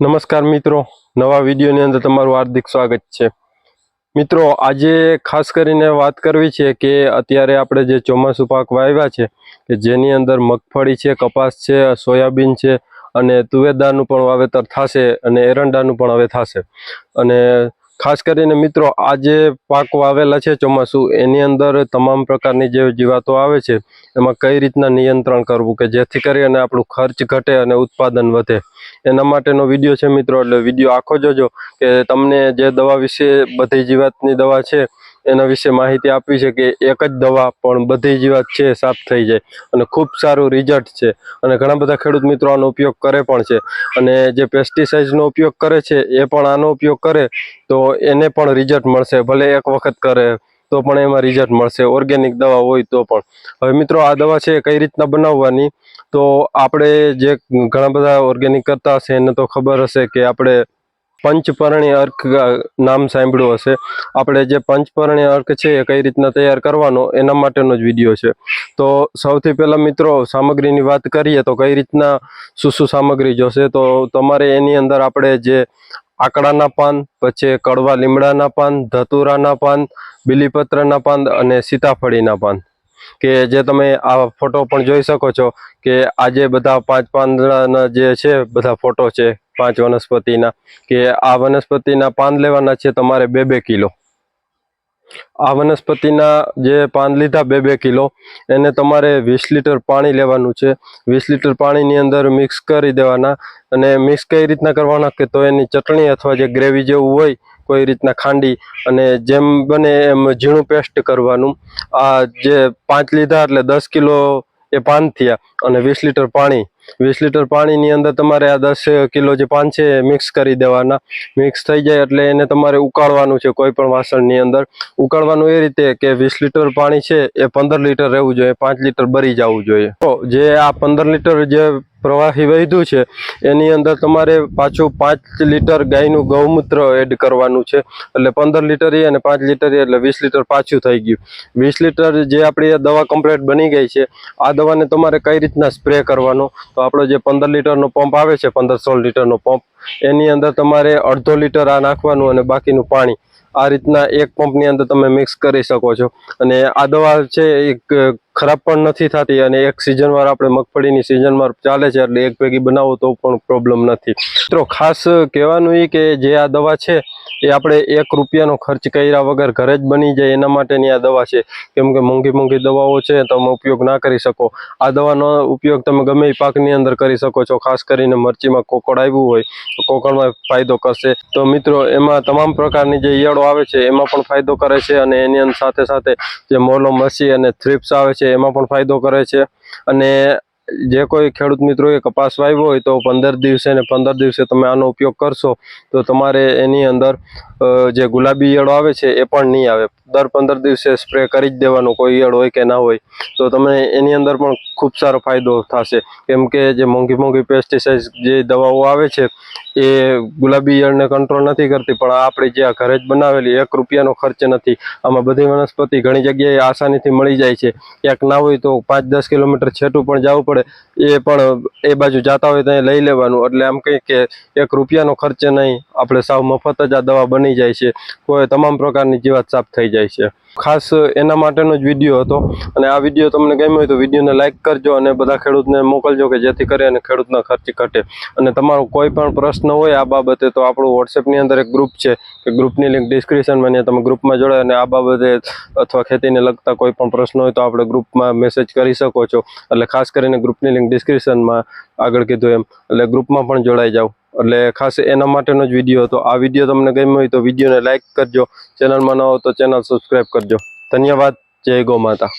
નમસ્કાર મિત્રો. નવા વિડીયોની અંદર તમારું હાર્દિક સ્વાગત છે. મિત્રો, આજે ખાસ કરીને વાત કરવી છે કે અત્યારે આપણે જે ચોમાસું પાક વાવ્યા છે, કે જેની અંદર મગફળી છે, કપાસ છે, સોયાબીન છે અને તુવેરદારનું પણ વાવેતર થશે અને એરંડાનું પણ હવે થશે. અને ખાસ કરીને મિત્રો આ જે પાક વાવેલા છે ચોમાસું. એની અંદર તમામ પ્રકારની જે જીવાતો આવે છે, એમાં કઈ રીતના નિયંત્રણ કરવું કે જેથી કરી અને આપણું ખર્ચ ઘટે અને ઉત્પાદન વધે. એના માટેનો વીડિયો છે મિત્રો, એટલે વીડિયો આખો જોજો કે તમને જે દવા વિશે બધી જીવાતની દવા છે એના વિશે માહિતી આપવી છે કે એક જ દવા પણ બધી જીવાત છે, સાફ થઈ જાય અને ખૂબ સારું રિઝલ્ટ છે. અને ઘણા બધા ખેડૂત મિત્રો આનો ઉપયોગ કરે પણ છે. અને જે પેસ્ટિસાઇડ્સનો ઉપયોગ કરે છે, એ પણ આનો ઉપયોગ કરે તો એને પણ રિઝલ્ટ મળશે, ભલે એક વખત કરે તો પણ એમાં રિઝલ્ટ મળશે. ઓર્ગેનિક દવા હોય તો પણ. હવે મિત્રો આ દવા છે કઈ રીતના બનાવવાની? તો આપણે જે ઘણા બધા ઓર્ગેનિક કરતા હશે, એને તો ખબર હશે કે આપણે પંચપર્ણી અર્ક નામ સાંભળ્યું હશે. આપણે જે પંચપર્ણી અર્ક છે એ કઈ રીતના તૈયાર કરવાનો એના માટેનો જ વીડિયો છે. તો સૌથી પહેલાં મિત્રો સામગ્રીની વાત કરીએ તો કઈ રીતના શું શું સામગ્રી જોશે? તો તમારે એની અંદર આપણે જે આકડાના પાન, પછી કડવા લીમડાના પાન, ધતુરાના પાન, બીલીપત્રના પાન અને સીતાફળીના પાન. કે જે તમે આ ફોટો પણ જોઈ શકો છો કે આજે બધા પાંચ પાંદડાના જે છે, બધા ફોટો છે પાંચ વનસ્પતિના, કે આ વનસ્પતિના પાન લેવાના છે તમારે બે બે કિલો. આ વનસ્પતિના જે પાન લીધા બે બે કિલો, એને તમારે વીસ લીટર પાણી લેવાનું છે. વીસ લીટર પાણીની અંદર મિક્સ કરી દેવાના અને મિક્સ કઈ રીતના કરવાના કે તો એની ચટણી અથવા જે ગ્રેવી જેવું હોય, કોઈ રીતના ખાંડી અને જેમ બને એમ ઝીણું પેસ્ટ કરવાનું. આ જે પાંચ લીધા એટલે દસ કિલો એ પાન થયા અને વીસ લીટર પાણી વીસ લીટર પાણીની અંદર તમારે આ દસ કિલો જે પાન છે મિક્સ કરી દેવાના. મિક્સ થઈ જાય એટલે એને તમારે ઉકાળવાનું છે કોઈ પણ વાસણની અંદર. ઉકાળવાનું એ રીતે કે વીસ લીટર પાણી છે એ પંદર લીટર રહેવું જોઈએ, પાંચ લીટર બરી જવું જોઈએ. તો જે આ પંદર લીટર જે પ્રવાહી વહેતું છે. એની અંદર તમારે પાછું પાંચ લીટર ગાયનું ગૌમૂત્ર એડ કરવાનું છે. એટલે પંદર લીટર એ અને પાંચ લીટર એ, એટલે વીસ લીટર પાછું થઈ ગયું. વીસ લીટર જે આપણી દવા કમ્પ્લીટ બની ગઈ છે, આ દવાને તમારે કઈ રીતના સ્પ્રે કરવાનો? તો આપણો જે પંદર લીટરનો પંપ આવે છે, પંદર સોળ લીટરનો પંપ, એની અંદર તમારે અડધો લીટર આ નાખવાનું અને બાકીનું પાણી. આ રીતના એક પંપની અંદર તમે મિક્સ કરી શકો છો. અને આ દવા છે એ ક- ખરાબ પણ નથી થતી અને એક સિઝનમાં આપણે મગફળીની સિઝનમાં ચાલે છે એટલે એક ભેગી બનાવો તો પણ પ્રોબ્લેમ નથી. મિત્રો, ખાસ કહેવાનું એ કે જે આ દવા છે, એ આપણે એક રૂપિયાનો ખર્ચ કર્યા વગર ઘરે જ બની જાય, એના માટેની આ દવા છે. કેમ કે મોંઘી મોંઘી દવાઓ છે, તમે ઉપયોગ ના કરી શકો. આ દવાનો ઉપયોગ તમે ગમે એ પાકની અંદર કરી શકો છો, ખાસ કરીને મરચીમાં કોકડ આવ્યું હોય, તો કોકડમાં ફાયદો કરશે. તો મિત્રો, એમાં તમામ પ્રકારની જે ઈયળો આવે છે, એમાં પણ ફાયદો કરે છે અને એની સાથે સાથે જે મોલો, મસી અને થ્રિપ્સ આવે છે એમાં પણ ફાયદો કરે છે. અને જે કોઈ ખેડૂત મિત્રોએ કપાસ વાવ્યો હોય તો પંદર દિવસે ને પંદર દિવસે તમે આનો ઉપયોગ કરશો, તો તમારે એની અંદર જે ગુલાબી ઈયળો આવે છે એ પણ નહીં આવે. દર પંદર દિવસે સ્પ્રે કરી જ દેવાનો કોઈ ઈયળ હોય કે ના હોય. તો તમે એની અંદર પણ ખૂબ સારો ફાયદો થશે. કેમ કે જે મોંઘી મોંઘી પેસ્ટિસાઇડ જે દવાઓ આવે છે, એ ગુલાબી ઈયળને કંટ્રોલ નથી કરતી. પણ આપણી જે આ ઘરે જ બનાવેલી એક રૂપિયાનો ખર્ચ નથી. આમાં બધી વનસ્પતિ ઘણી જગ્યાએ આસાનીથી મળી જાય છે. ક્યાંક ના હોય તો પાંચ દસ કિલોમીટર છેટું પણ જવું પડે. એ પણ એ બાજુ જતા હોય ત્યાં લઈ લેવાનું. એટલે આમ કંઈ કે એક રૂપિયાનો ખર્ચ નહીં. આપણે સાવ મફત જ આ દવા બની જાય છે, કોઈ તમામ પ્રકારની જીવાત સાફ થઈ જાય છે. ખાસ એના માટેનો જ વીડિયો હતો અને આ વીડિયો તમને ગમ્યો હોય તો વિડીયોને લાઇક કરજો અને બધા ખેડૂતને મોકલજો કે જેથી કરી અને ખેડૂતના ખર્ચ ઘટે. અને તમારો કોઈ પણ પ્રશ્ન હોય આ બાબતે તો આપણું વોટ્સએપની અંદર એક ગ્રુપ છે કે ગ્રુપની લિંક ડિસ્ક્રિપ્શનમાં તમે ગ્રુપમાં જોડાય અને આ બાબતે અથવા ખેતીને લગતા કોઈ પણ પ્રશ્ન હોય તો આપણે ગ્રુપમાં મેસેજ કરી શકો છો. એટલે ખાસ કરીને ગ્રુપની લિંક ડિસ્ક્રિપ્શનમાં આગળ કીધું એમ. એટલે ગ્રુપમાં પણ જોડાઈ જાઓ. એટલે ખાસ એના માટેનો જ વીડિયો હતો. આ વીડિયો તમને ગમ્યો હોય તો વિડીયોને લાઇક કરજો. ચેનલમાં ન હો તો ચેનલ સબસ્ક્રાઈબ કરજો. ધન્યવાદ. જય ગો માતા.